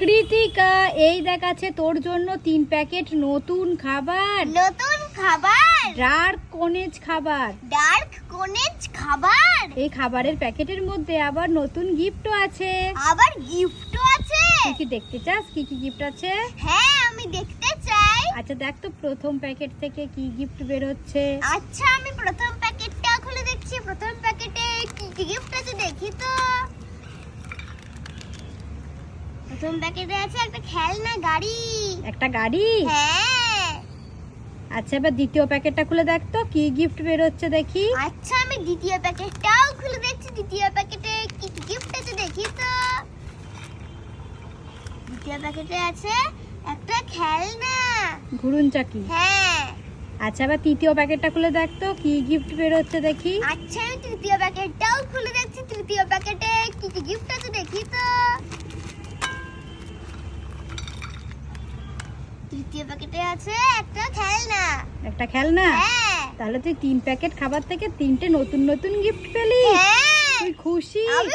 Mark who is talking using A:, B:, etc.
A: কৃতিকা এই দেখাচ্ছে তোর জন্য তিন প্যাকেট নতুন খাবার।
B: নতুন খাবার?
A: ডার্ক কনেজ খাবার।
B: ডার্ক কোনেজ খাবার?
A: এই খাবারের প্যাকেটের মধ্যে আবার নতুন গিফটও আছে।
B: আবার গিফটও আছে?
A: তুই কি দেখতে চাস? কি কি গিফট আছে?
B: হ্যাঁ আমি দেখতে চাই।
A: আচ্ছা দেখ তো প্রথম প্যাকেট থেকে কি গিফট বের হচ্ছে।
B: আচ্ছা আমি প্রথম প্যাকেটটা খুলে দেখছি। প্রথম প্যাকেটে কি কি গিফট আছে দেখি তো। প্রথম প্যাকেটে আছে একটা খেলনা গাড়ি।
A: একটা গাড়ি?
B: হ্যাঁ।
A: আচ্ছা এবার দ্বিতীয় প্যাকেটটা খুলে দেখ তো কি গিফট বের হচ্ছে দেখি।
B: আচ্ছা আমি দ্বিতীয় প্যাকেটটাও খুলে দেখছি দ্বিতীয় প্যাকেটে কি গিফট আছে দেখি তো। দ্বিতীয় প্যাকেটে আছে একটা খেলনা।
A: ঘুরুন চাকি।
B: হ্যাঁ।
A: আচ্ছা এবার তৃতীয় প্যাকেটটা খুলে দেখ তো কি গিফট বের হচ্ছে দেখি।
B: আচ্ছা আমি তৃতীয় প্যাকেটটাও খুলে দেখছি তৃতীয় প্যাকেটে কি কি গিফট আছে দেখি তো। তৃতীয় প্যাকেটে আছে একটা খেলনা।
A: একটা খেলনা?
B: হ্যাঁ।
A: তাহলে তুই তিন প্যাকেট খাবার থেকে তিনটে নতুন নতুন গিফট পেলি?
B: হ্যাঁ।
A: তুই খুশি?
B: আমি